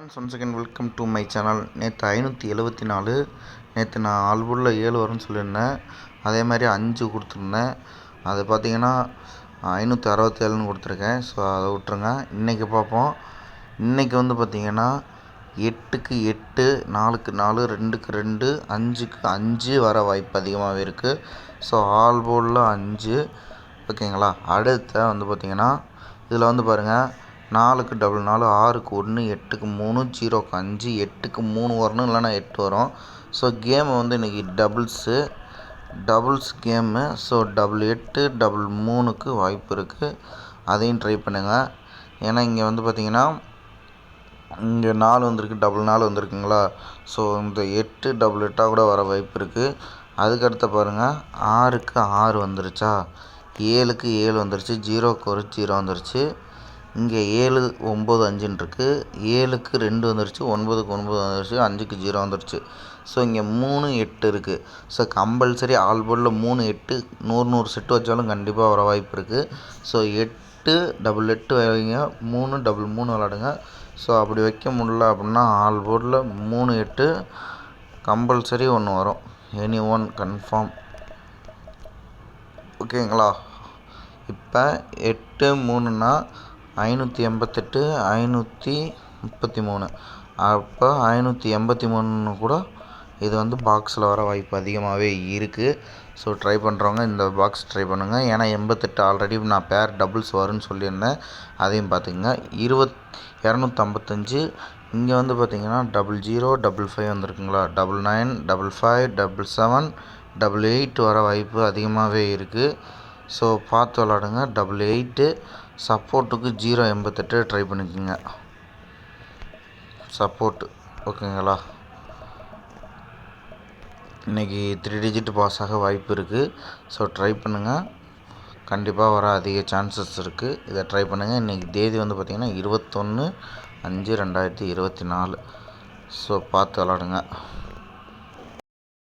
Friends once second welcome to my channel நேற்று ஐநூற்றி எழுபத்தி நாலு நேற்று நான் ஆல்பூரில் ஏழு வரும்னு சொல்லியிருந்தேன். அதே மாதிரி அஞ்சு கொடுத்துருந்தேன். அது பார்த்தீங்கன்னா ஐநூற்றி அறுபத்தேழுன்னு கொடுத்துருக்கேன். ஸோ அதை விட்ருங்க இன்றைக்கி பார்ப்போம். இன்றைக்கி வந்து பார்த்திங்கன்னா எட்டுக்கு எட்டு நாலுக்கு நாலு ரெண்டுக்கு ரெண்டு அஞ்சுக்கு அஞ்சு வர வாய்ப்பு அதிகமாகவே இருக்குது ஸோ ஆல்பூரில் அஞ்சு. ஓகேங்களா? அடுத்த வந்து பார்த்திங்கன்னா இதில் வந்து பாருங்கள் நாலுக்கு டபுள் நாலு ஆறுக்கு ஒன்று எட்டுக்கு மூணு ஜீரோக்கு அஞ்சு எட்டுக்கு மூணு வரணும் இல்லைனா எட்டு வரும். ஸோ கேமு வந்து இன்றைக்கி doubles doubles game so double எட்டு டபுள் மூணுக்கு வாய்ப்பு இருக்குது அதையும் ட்ரை பண்ணுங்கள் ஏன்னா இங்கே வந்து பார்த்திங்கன்னா இங்கே நாலு வந்திருக்கு டபுள் நாலு வந்திருக்குங்களா? ஸோ இந்த எட்டு டபுள் எட்டாக கூட வர வாய்ப்பு இருக்குது அதுக்கடுத்து பாருங்கள் ஆறுக்கு ஆறு வந்துருச்சா? ஏழுக்கு ஏழு வந்துருச்சு ஜீரோக்கு ஒரு ஜீரோ வந்துருச்சு. இங்கே ஏழு ஒம்பது அஞ்சுன்னு இருக்குது ஏழுக்கு ரெண்டு வந்துருச்சு ஒன்பதுக்கு ஒன்பது வந்துருச்சு அஞ்சுக்கு ஜீரோ வந்துருச்சு. ஸோ இங்கே மூணு எட்டு இருக்குது ஸோ கம்பல்சரி ஆல் போர்டில் மூணு எட்டு நூறு நூறு செட்டு வச்சாலும் கண்டிப்பாக வர வாய்ப்பு இருக்குது ஸோ எட்டு டபுள் எட்டு வைங்க. மூணு டபுள் மூணு விளாடுங்க. ஸோ அப்படி வைக்க முடில அப்படின்னா ஆல் போர்டில் மூணு எட்டு கம்பல்சரி ஒன்று வரும். எனி ஒன் கன்ஃபார்ம் ஓகேங்களா இப்போ எட்டு மூணுன்னா ஐநூற்றி எண்பத்தெட்டு ஐநூற்றி முப்பத்தி மூணு அப்போ ஐநூற்றி எண்பத்தி மூணுன்னு கூட இது வந்து பாக்ஸில் வர வாய்ப்பு அதிகமாகவே இருக்குது ஸோ ட்ரை பண்ணுறவங்க இந்த பாக்ஸ் ட்ரை பண்ணுங்கள் ஏன்னா எண்பத்தெட்டு ஆல்ரெடி நான் பேர் டபுள்ஸ் வரும்னு சொல்லியிருந்தேன். அதையும் பார்த்துக்குங்க இருபத் இரநூத்தம்பத்தஞ்சு. இங்கே வந்து பார்த்திங்கன்னா double zero double five வந்திருக்குங்களா? Double nine double five double seven double eight வர வாய்ப்பு அதிகமாகவே இருக்குது ஸோ பார்த்து விளாடுங்க. டபுள் எயிட்டு சப்போர்ட்டுக்கு ஜீரோ எண்பத்தெட்டு ட்ரை பண்ணிக்கோங்க. சப்போர்ட்டு ஓகேங்களா? இன்றைக்கி த்ரீ டிஜிட் பாஸ் ஆக வாய்ப்பு இருக்குது ஸோ ட்ரை பண்ணுங்கள் கண்டிப்பாக வர அதிக சான்சஸ் இருக்குது இதை ட்ரை பண்ணுங்கள் இன்றைக்கி தேதி வந்து பார்த்திங்கன்னா இருபத்தொன்று அஞ்சு ரெண்டாயிரத்தி இருபத்தி நாலு. ஸோ பார்த்து விளாடுங்க.